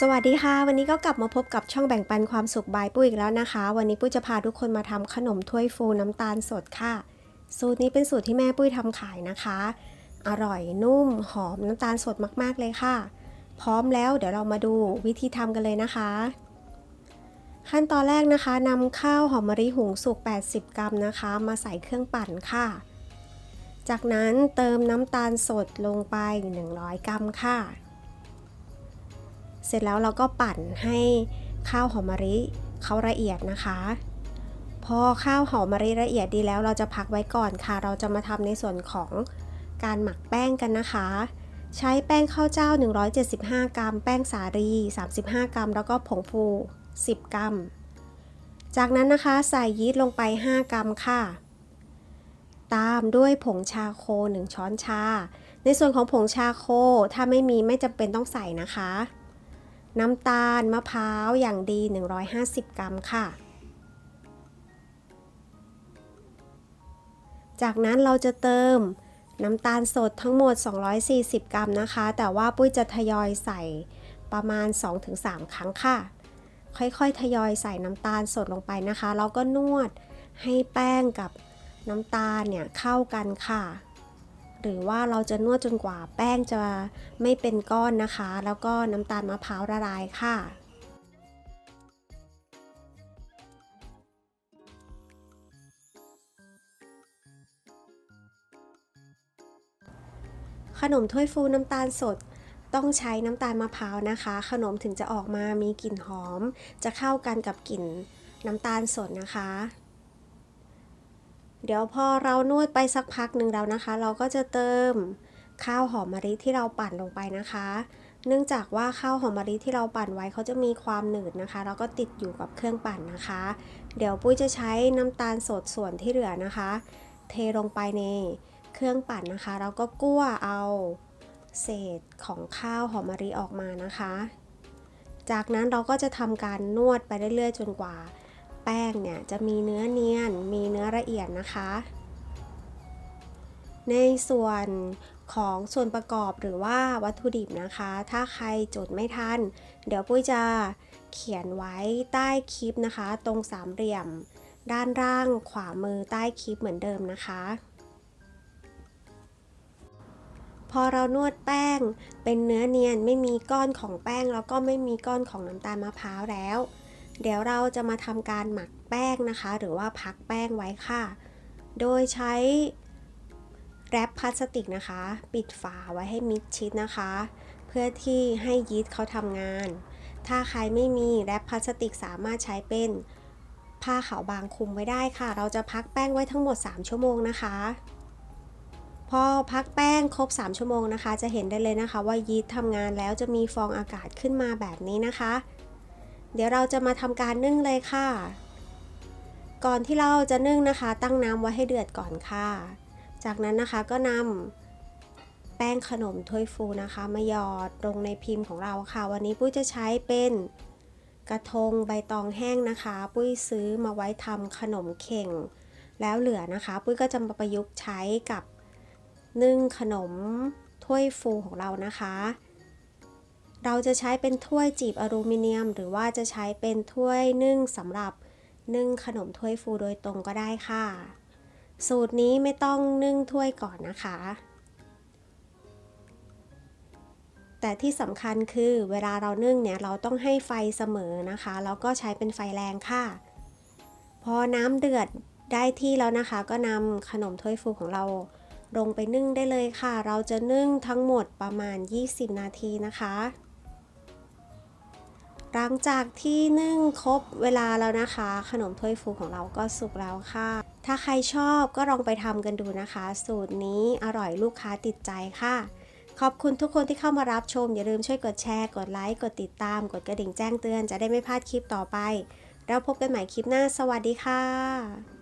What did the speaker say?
สวัสดีค่ะ วันนี้ก็กลับมาพบกับช่องแบ่งปันความสุขบายปุ้ยอีกแล้วนะคะ วันนี้ปุ้ยจะพาทุกคนมาทำขนมถ้วยฟูน้ำตาลสดค่ะ สูตรนี้เป็นสูตรที่แม่ปุ้ยทำขายนะคะ อร่อยนุ่มหอมน้ำตาลสดมากๆเลยค่ะ พร้อมแล้วเดี๋ยวเรามาดูวิธีทำกันเลยนะคะ ขั้นตอนแรกนะคะนำข้าวหอมมะลิหุงสุก 80 กรัมนะคะ มาใส่เครื่องปั่นค่ะ จากนั้นเติมน้ำตาลสดลงไป 100 กรัมค่ะ เสร็จแล้วเราก็ปั่นให้ข้าวหอมมะลิเขาละเอียดนะคะ พอข้าวหอมมะลิละเอียดดีแล้วเราจะพักไว้ก่อนค่ะ เราจะมาทำในส่วนของการหมักแป้งกันนะคะ ใช้แป้งข้าวเจ้า 175 กรัม แป้งสาลี 35 กรัม แล้วก็ผงฟู 10 กรัม จากนั้นนะคะใส่ยีสต์ลงไป 5 กรัมค่ะ ตามด้วยผงชาโค 1 ช้อนชา ในส่วนของผงชาโคถ้าไม่มีไม่จำเป็นต้องใส่นะคะ น้ำตาลมะพร้าวอย่างดี 150 กรัมค่ะ จากนั้นเราจะเติมน้ำตาลสดทั้งหมด 240 กรัมนะคะ แต่ว่าปุ้ยจะทยอยใส่ประมาณ 2-3 ครั้งค่ะ ค่อยๆ ทยอยใส่น้ำตาลสดลงไปนะคะแล้วก็นวดให้แป้งกับ น้ำตาลเนี่ยเข้ากันค่ะ หรือว่าเราจะนวดจนกว่าแป้งจะไม่เป็นก้อนนะคะ แล้วก็น้ำตาลมะพร้าวละลายค่ะขนมถ้วยฟูน้ำตาลสดต้องใช้น้ำตาลมะพร้าวนะคะ ขนมถึงจะออกมามีกลิ่นหอม จะเข้ากันกับกลิ่นน้ำตาลสดนะคะ เดี๋ยวพอเรานวดไปสักพักหนึ่งแล้วนะคะ เราก็จะเติมข้าวหอมมะลิที่เราปั่นลงไปนะคะ เนื่องจากว่าข้าวหอมมะลิที่เราปั่นไว้เขาจะมีความหนืดนะคะ แล้วก็ติดอยู่กับเครื่องปั่นนะคะ เดี๋ยวปุ้ยจะใช้น้ำตาลสดส่วนที่เหลือนะคะ เทลงไปในเครื่องปั่นนะคะ แล้วก็กั้วเอาเศษของข้าวหอมมะลิออกมานะคะ จากนั้นเราก็จะทำการนวดไปเรื่อยๆ จนกว่า แป้งเนี่ยจะมีเนื้อเนียน มีเนื้อละเอียดนะคะ ในส่วนของส่วนประกอบหรือว่าวัตถุดิบนะคะ ถ้าใครจดไม่ทัน เดี๋ยวปุ้ยจะเขียนไว้ใต้คลิปนะคะ ตรงสามเหลี่ยม ด้านล่างขวามือใต้คลิปเหมือนเดิมนะคะ พอเรานวดแป้งเป็นเนื้อเนียนไม่มีก้อนของแป้งแล้วก็ไม่มีก้อนของน้ำตาลมะพร้าวแล้ว เดี๋ยวเราจะมาทำการหมักแป้งนะคะ หรือว่าพักแป้งไว้ค่ะ โดยใช้แรปพลาสติกนะคะ ปิดฝาไว้ให้มิดชิดนะคะ เพื่อที่ให้ยีสต์เขาทำงาน ถ้าใครไม่มีแรปพลาสติกสามารถใช้เป็นผ้าขาวบางคลุมไว้ได้ค่ะ เราจะพักแป้งไว้ทั้งหมด 3 ชั่วโมงนะคะ พอพักแป้งครบ 3 ชั่วโมงนะคะ จะเห็นได้เลยนะคะว่ายีสต์ทำงานแล้วจะมีฟองอากาศขึ้นมาแบบนี้นะคะ เดี๋ยวเราจะมาทำการนึ่งเลยค่ะ ก่อนที่เราจะนึ่งนะคะ ตั้งน้ำไว้ให้เดือดก่อนค่ะ จากนั้นนะคะก็นำแป้งขนมถ้วยฟูนะคะ มาหยอดลงในพิมพ์ของเราค่ะ วันนี้ปุ้ยจะใช้เป็นกระทงใบตองแห้งนะคะ ปุ้ยซื้อมาไว้ทำขนมเข่ง แล้วเหลือนะคะ ปุ้ยก็จะมาประยุกต์ใช้กับนึ่งขนมถ้วยฟูของเรานะคะ เราจะใช้เป็นถ้วยจีบอลูมิเนียม หรือว่าจะใช้เป็นถ้วยนึ่งสำหรับนึ่งขนมถ้วยฟูโดยตรงก็ได้ค่ะ สูตรนี้ไม่ต้องนึ่งถ้วยก่อนนะคะ แต่ที่สำคัญคือเวลาเรานึ่งเนี่ยเราต้องให้ไฟเสมอนะคะ แล้วก็ใช้เป็นไฟแรงค่ะ พอน้ำเดือดได้ที่แล้วนะคะ ก็นำขนมถ้วยฟูของเราลงไปนึ่งได้เลยค่ะ เราจะนึ่งทั้งหมดประมาณ 20 นาทีนะคะ หลังจากที่นึ่งครบเวลาแล้วนะคะ ขนมถ้วยฟูของเราก็สุกแล้วค่ะ ถ้าใครชอบก็ลองไปทำกันดูนะคะ สูตรนี้อร่อยลูกค้าติดใจค่ะ ขอบคุณทุกคนที่เข้ามารับชม อย่าลืมช่วยกดแชร์ กดไลค์ กดติดตาม กดกระดิ่งแจ้งเตือนจะได้ไม่พลาดคลิปต่อไป แล้วพบกันใหม่คลิปหน้า สวัสดีค่ะ